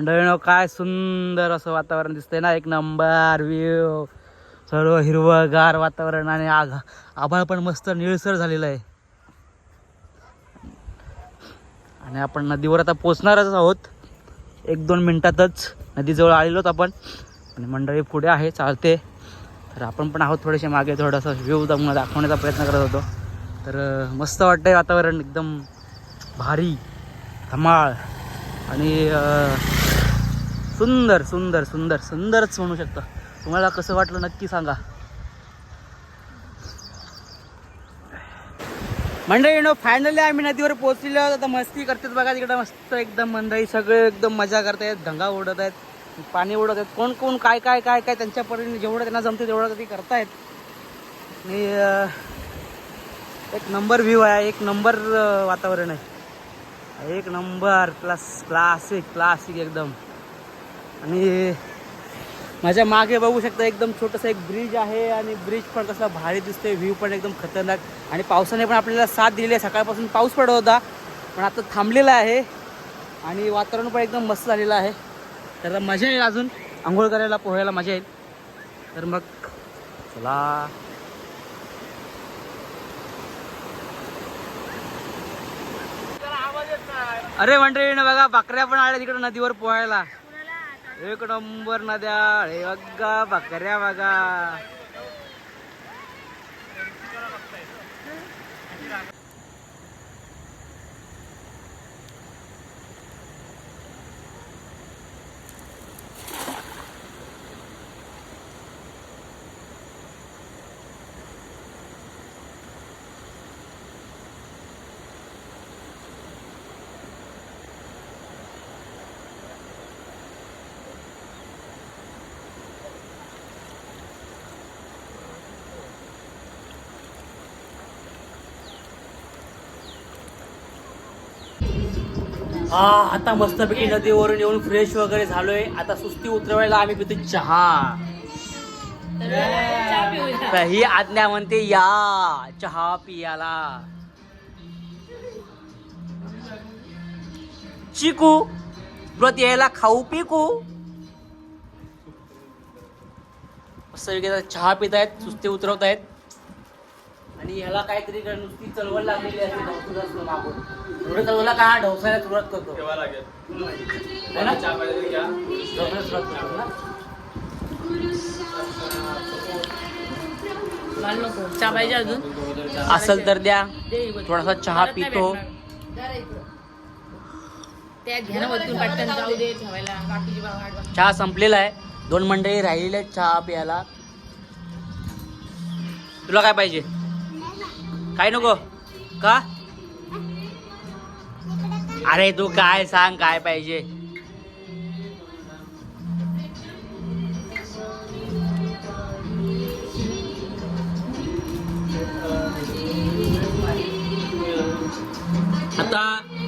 मंडळीनो काय सुंदर असं वातावरण दिसतंय ना. एक नंबर व्ह्यू सर्व हिरवगार वातावरण आणि आग आभाळ पण मस्त निळसर झालेलं आहे. आणि आपण नदीवर आता पोचणारच आहोत. एक दोन मिनिटातच नदीजवळ आलेलोत आपण. आणि मंडळी पुढे आहे चालते. तर आपण पण आहोत थोडेसे मागे थोडासा व्ह्यू दमनं दाखवण्याचा प्रयत्न करत होतो. तर मस्त वाटतंय वातावरण एकदम भारी धमाळ आणि सुंदर सुंदर सुंदर सुंदरच म्हणू शकता. तुम्हाला कसं वाटलं नक्की सांगा. मंडळी नो फायनली आम्ही नदीवर पोहोचलेलो आता मस्ती करतात बघा तिकडं मस्त एकदम मंडळी सगळे एकदम मजा करतायत दंगा उडत आहेत पाणी उडत आहेत. कोण कोण काय काय काय काय त्यांच्या परीने जेवढं त्यांना जमते तेवढं ते करतायत. आणि एक नंबर व्ह्यू आहे एक नंबर वातावरण आहे. एक नंबर प्लस क्लासिक क्लासिक एकदम. आणि माझ्या मागे बघू शकता एकदम छोटंसं एक ब्रिज आहे आणि ब्रिज पण कसं भारी दिसतोय. व्ह्यू पण एकदम खतरनाक. आणि पावसाने पण आपल्याला साथ दिलेली आहे. सकाळपासून पाऊस पडत होता पण आता थांबलेला आहे आणि वातावरण पण एकदम मस्त झालेलं आहे. तर मजा येईल अजून. आंघोळ करायला पोहायला मजा येईल. तर मग चला. अरे मंडळी बघा बकऱ्या पण आल्या तिकडे नदीवर पोहायला. एक नंबर नद्या हे बघा बकऱ्या बघा. हा आता मस्तपैकी नदीवरून येऊन फ्रेश वगैरे झालोय. आता सुस्ती उतरवायला आम्ही पितो चहा. तर ही आज्ञा म्हणते या चहा पियाला. चिकू तुला यायला खाऊ पिकू. मस्त चहा पित आहेत सुस्ती उतरवत आहेत आणि ह्याला काहीतरी नुसती चळवळ लागलेली असते एवढं चळवळला का हा ढवसायला सुरुवात करतो. ठेवा लागेल. है ना? चहा पाहिजे घ्या. सुरुवात करतो ना? मला नको. चहा पाहिजे अजून? असेल तर द्या. दे इकडे. थोडासा चहा परत नाही पितो. भेटणार. त्या घ्या ना वरतून पटकन जाऊ दे ठेवायला. काकीची बा- वाट बघ. चहा संपलेला आहे. दोन मंडळी राहिलेले आहेत चहा प्यायला. तुला काय पाहिजे? काय नको? का? अरे तू काय सांग काय पाहिजे? आता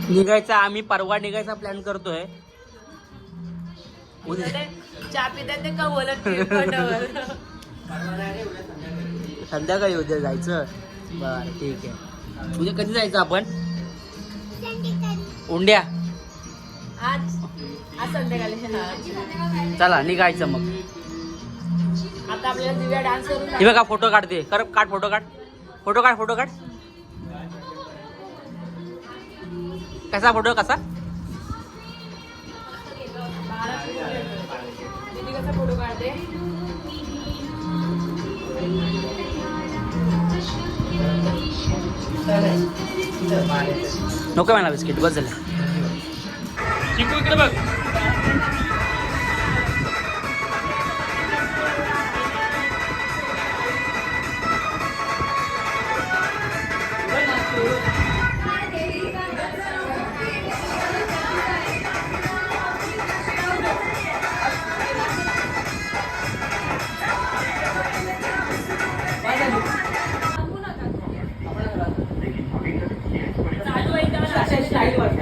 निघायचा आम्ही परवा निघायचा प्लॅन करतोय. चहा पितात ते. संध्याकाळी उद्या जायचं? बर ठीक आहे. उद्या कधी जायचं आपण? उंड्या. आज आज संध्याकाळी. चला निघायचं मग. आता आपल्याला दिव्या डान्स करून हे बघा फोटो काढते कर काढ फोटो काढ. फोटो काढ फोटो काढ. कसा फोटो कसा? दीदी कसा फोटो काढते? नको मला बिस्किट बस झालं. इकडे बघ. चालू आहे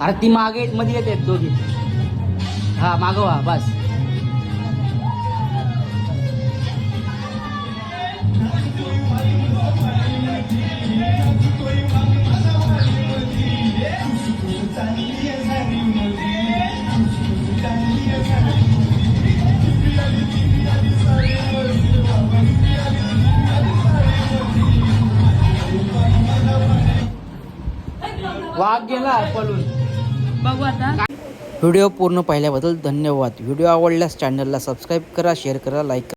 अरे ती मागे मध्ये येते दोघी. हा मागवा बस. वाघ गेला पळून. बघू आता. व्हिडिओ पूर्ण पाहिल्याबद्दल धन्यवाद. व्हिडिओ आवडल्यास चॅनलला सबस्क्राईब करा शेअर करा लाईक करा.